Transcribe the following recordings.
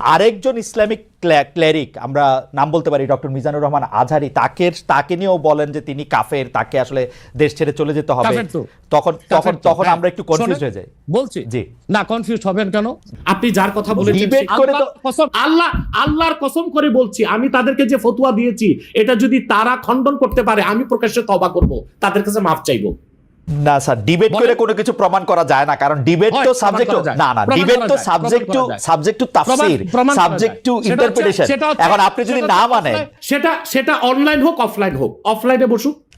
আরেকজন Islamic cleric আমরা নাম বলতে পারি ডক্টর মিজানুর রহমান আজহারি তাকে তাকে নিয়েও বলেন যে তিনি কাফের তাকে আসলে দেশ ছেড়ে চলে যেতে হবে। তখন তখন তখন হ্যাঁ। আমরা একটু কনফিউজ হয়ে যাই। বলছি? জি। না কনফিউজ হবেন কেন? আপনি যার কথা বলেছেন করে তো- আল্লাহ আল্লাহর কসম করে বলছি আমি তাদেরকে যে ফতুয়া দিয়েছি এটা যদি তারা খণ্ডন করতে পারে আমি প্রকাশ্যে তবা করব তাদের কাছে মাফ চাইব। না স্যার ডিবেট করে কোনো কিছু প্রমাণ করা যায় না কারণ ডিবেট তো সাবজেক্ট না না ডিবেট তো সাবজেক্ট টু। সাবজেক্ট টু তাফসীর সাবজেক্ট টু ইন্টারপ্রিটেশন এখন আপনি যদি না মানেন সেটা সেটা অনলাইন হোক অফলাইন হোক। অফলাইনে বসুক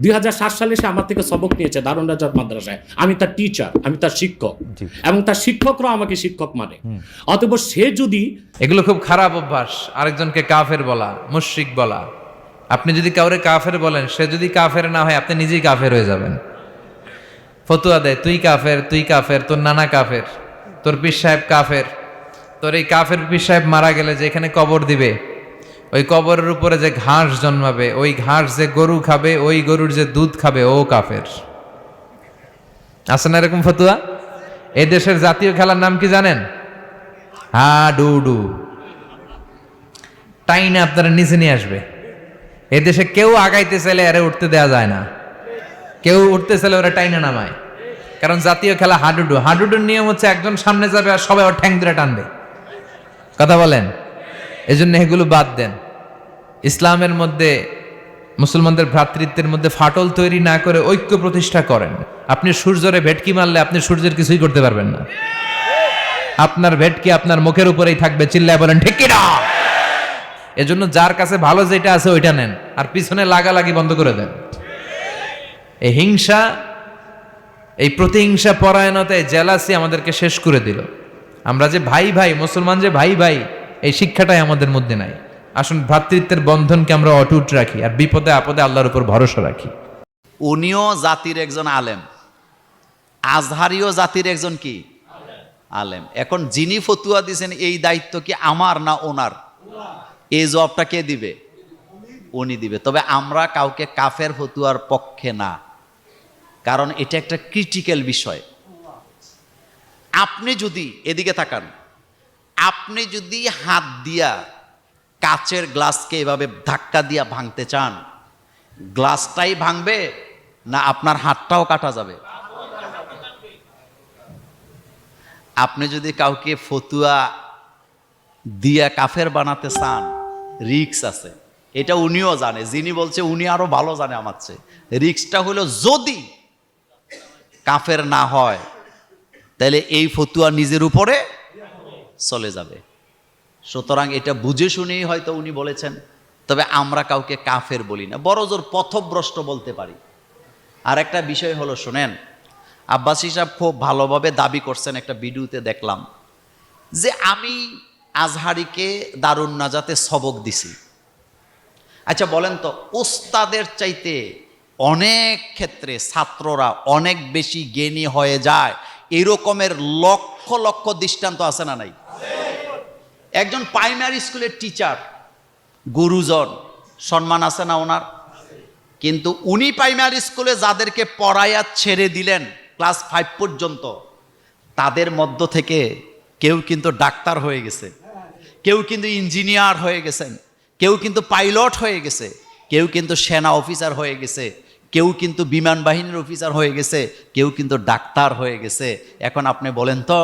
দুই সালে সে আমার থেকে সবক নিয়েছে দারুণ রাজার মাদ্রাসায়। আমি তার টিচার আমি তার শিক্ষক। এবং তার শিক্ষকরাও আমাকে শিক্ষক মানে। অতএব সে যদি এগুলো খুব খারাপ অভ্যাস আরেকজনকে কাফের বলা মুশরিক বলা। আপনি যদি কাউরে কাফের বলেন সে যদি কাফের না হয় আপনি নিজেই কাফের হয়ে যাবেন। ফতুয়া দেয় তুই কাফের তুই কাফের তোর নানা কাফের তোর পীর সাহেব কাফের। তোর এই কাফের পীর সাহেব মারা গেলে যেখানে কবর দিবে ওই কবরের উপরে যে ঘাস জন্মাবে, ওই ঘাস যে গরু খাবে, ওই গরুর যে দুধ খাবে, ও কাফের। আছে না এরকম ফতুয়া? এই দেশের জাতীয় খেলার নাম কি জানেন? হা, ডু ডু। টাইনে আপনারা নিচে নিয়ে আসবে। এদেশে কেউ আগাইতে চাইলে আরে উঠতে দেওয়া যায় না। কেউ উঠতে চাইলে ওরা টাইনে নামায়। কারণ জাতীয় খেলা হাডুডু। হাডুডুর নিয়ম হচ্ছে একজন সামনে যাবে আর সবাই ওর ঠ্যাং ধরে টানবে। কথা বলেন? এই জন্য এগুলো বাদ দেন। ইসলামের মধ্যে, মুসলমানদের ভ্রাতৃত্বের মধ্যে ফাটল তৈরি না করে ঐক্য প্রতিষ্ঠা করেন। আপনি সূর্যরে ভেটকি মারলে আপনি সূর্যের কিছুই করতে পারবেন না। আপনার ভেটকি আপনার মুখের উপরেই থাকবে, চিল্লায় বলেন, ঠিক কিনা? এজন্য যার কাছে ভালো যেটা আছে ওইটা নেন, আর পিছনে লাগালাগি বন্ধ করে দেন। এই হিংসা, এই প্রতিহিংসা পরায়ণতায় জেলাসি আমাদেরকে শেষ করে দিল। আমরা যে ভাই ভাই, মুসলমান যে ভাই ভাই এই শিক্ষাটাই আমাদের মধ্যে নাই। আসুন, ভ্রাতৃত্বের বন্ধনকে আমরা অটুট রাখি আর বিপদে আপদে আল্লাহর উপর ভরসা রাখি। উনিও জাতির একজন আলেম। আজহারিও জাতির একজন কি? আলেম। এখন যিনি ফতুয়া দিয়েছেন এই দায়িত্ব কি আমার না ওনার? এই জবটা কে দিবে? উনি দিবে। তবে আমরা কাউকে কাফের ফতুয়ার পক্ষে না। কারণ এটা একটা ক্রিটিক্যাল বিষয়। আপনি যদি এদিকে তাকান আপনি যদি হাত দিয়া কাচের গ্লাসকে এভাবে ধাক্কা দিয়া ভাঙতে চান, গ্লাসটাই ভাঙবে না আপনার হাতটাও কাটা যাবে? আপনি যদি কাউকে ফতুয়া দিয়া কাফের বানাতে চান, রিক্স আছে। এটা উনিও জানে, যিনি বলছে উনি আরও ভালো জানে আমার চেয়ে। রিক্সটা হলো যদি কাফের না হয়, তাহলে এই ফতুয়া নিজের উপরে চলে যাবে। সুতরাং এটা বুঝে শুনেই হয়তো উনি বলেছেন, তবে আমরা কাউকে কাফের বলি না বড় জোর পথভ্রষ্ট বলতে পারি। আর একটা বিষয় হলো, শোনেন, আব্বাসী হিসাব খুব ভালোভাবে দাবি করছেন একটা ভিডিওতে দেখলাম, যে আমি আজহারিকে দারুণ নাজাতে সবক দিছি। আচ্ছা বলেন তো ওস্তাদের চাইতে অনেক ক্ষেত্রে ছাত্ররা অনেক বেশি জ্ঞানী হয়ে যায়, এরকমের লক্ষ লক্ষ দৃষ্টান্ত আছে না নাই? একজন প্রাইমারি স্কুলের টিচার গুরুজন, সম্মান আছে না ওনার? কিন্তু উনি প্রাইমারি স্কুলে যাদেরকে পড়াইয়া ছেড়ে দিলেন ক্লাস ফাইভ পর্যন্ত, তাদের মধ্য থেকে কেউ কিন্তু ডাক্তার হয়ে গেছে, কেউ কিন্তু ইঞ্জিনিয়ার হয়ে গেছেন, কেউ কিন্তু পাইলট হয়ে গেছে, কেউ কিন্তু সেনা অফিসার হয়ে গেছে, কেউ কিন্তু বিমান বাহিনীর অফিসার হয়ে গেছে, কেউ কিন্তু ডাক্তার হয়ে গেছে। এখন আপনি বলেন তো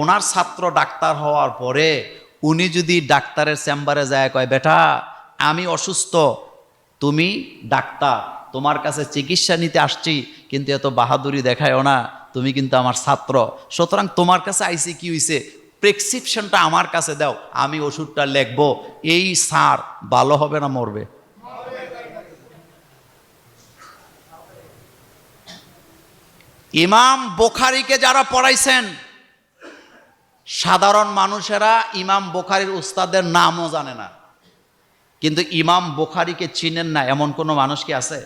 ওনার ছাত্র ডাক্তার হওয়ার পরে উনি যদি ডাক্তারের চেম্বারে যায় কয়, বেটা, আমি অসুস্থ, তুমি ডাক্তার, তোমার কাছে চিকিৎসা নিতে আসছি, কিন্তু এত বাহাদুরি দেখায়ও না, তুমি কিন্তু আমার ছাত্র। সুতরাং তোমার কাছে আইসি কি হয়েছে প্রেসক্রিপশনটা আমার কাছে দাও, আমি ওষুধটা লিখব। এই সার ভালো হবে না মরবে? ইমাম বোখারিকে যারা পড়াইছেন সাধারণ মানুষেরা ইমাম বোখারির উস্তাদের নামও জানে না। কিন্তু ইমাম বোখারিকে চিনেন না, এমন কোনো মানুষ কি আছে?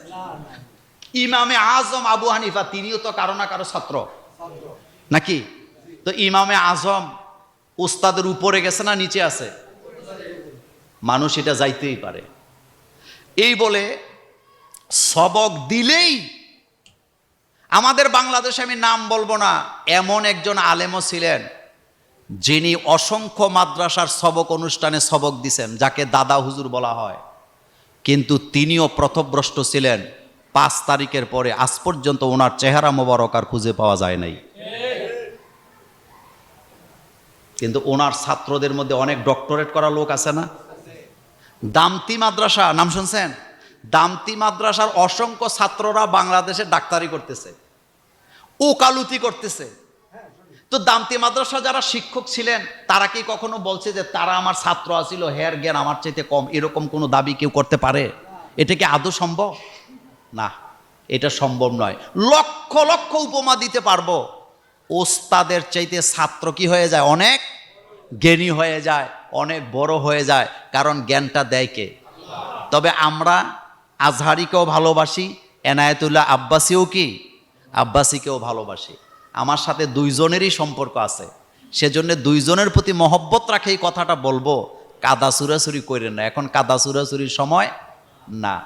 ইমামে আজম আবু হানিফা, তিনিও তো কারও না কারও ছাত্র। নাকি? তো ইমামে আজম উস্তাদের উপরে গেছে না নিচে আছে? মানুষ এটা যাইতেই পারে। এই বলে সবক দিলেই আমাদের বাংলাদেশে আমি নাম বলব না, এমন একজন আলেমও ছিলেন যিনি অসংখ্য মাদ্রাসার সবক অনুষ্ঠানে সবক দিছেন, যাকে দাদা হুজুর বলা হয়, কিন্তু তিনিও প্রথভ্রষ্ট ছিলেন, পাঁচ তারিখের পরে আজ পর্যন্ত ওনার চেহারা মোবারক আর খুঁজে পাওয়া যায় নাই। কিন্তু ওনার ছাত্রদের মধ্যে অনেক ডক্টরেট করা লোক আছে না? দামতি মাদ্রাসা, নাম শুনছেন? দামতি মাদ্রাসার অসংখ্য ছাত্ররা বাংলাদেশে ডাক্তারি করতেছে, ওকালতি করতেছে। তো দামতি মাদ্রাসা যারা শিক্ষক ছিলেন, তারা কি কখনো বলছে যে তারা আমার ছাত্র আছিল, হেয়ার জ্ঞান আমার চাইতে কম, এরকম কোনো দাবি কেউ করতে পারে? এটা কি আদৌ সম্ভব? না, এটা সম্ভব নয়। লক্ষ লক্ষ উপমা দিতে পারব। ওস্তাদের চাইতে ছাত্র কি হয়ে যায়? অনেক জ্ঞানী হয়ে যায়, অনেক বড় হয়ে যায়, কারণ জ্ঞানটা দেয় কে? তবে আমরা আজহারিকেও ভালোবাসি, এনায়েতুল্লাহ আব্বাসিও কি? আব্বাসিকেও ভালোবাসি। আমার সাথে দুইজনেরই সম্পর্ক আছে। সেজন্য দুইজনের প্রতি মহব্বত রাখে এই কথাটা বলব কাদা সুরাসুরি করেন না। এখন কাদা সুরাসুরির সময় না।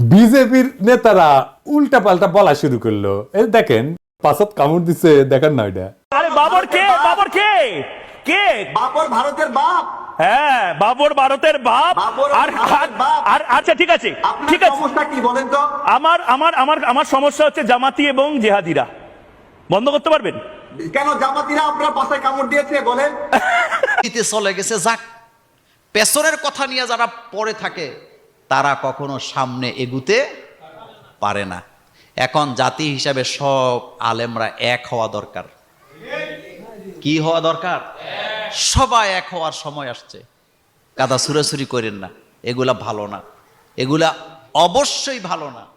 বিজেপির নেতারা উল্টা পাল্টা বলা শুরু করল। এই দেখেন পাশত কামড় দিছে দেখেন না ওইটা। আরে বাবর কে? বাবর কে? কে? বাবর ভারতের বাপ। হ্যাঁ বাবর ভারতের বাপ। বাবর আর আর- আচ্ছা ঠিক আছে। ঠিক আছে। সমস্যা কি বলেন তো? আমার আমার আমার আমার সমস্যা হচ্ছে জামাতি এবং জেহাদিরা। বন্ধ করতে পারবেন? কেন জামাতিরা আপনার পাশে কামড় দিয়েছে বলেন? দিতে চলে গেছে যাক। পেছনের কথা নিয়ে যারা পড়ে থাকে তারা কখনো সামনে এগুতে পারে না। এখন জাতি হিসাবে সব আলেমরা এক হওয়া দরকার। কি হওয়া দরকার? সবাই এক হওয়ার সময় আসছে। কাদা সুরাসুরি করেন না। এগুলা ভালো না। এগুলা অবশ্যই ভালো না।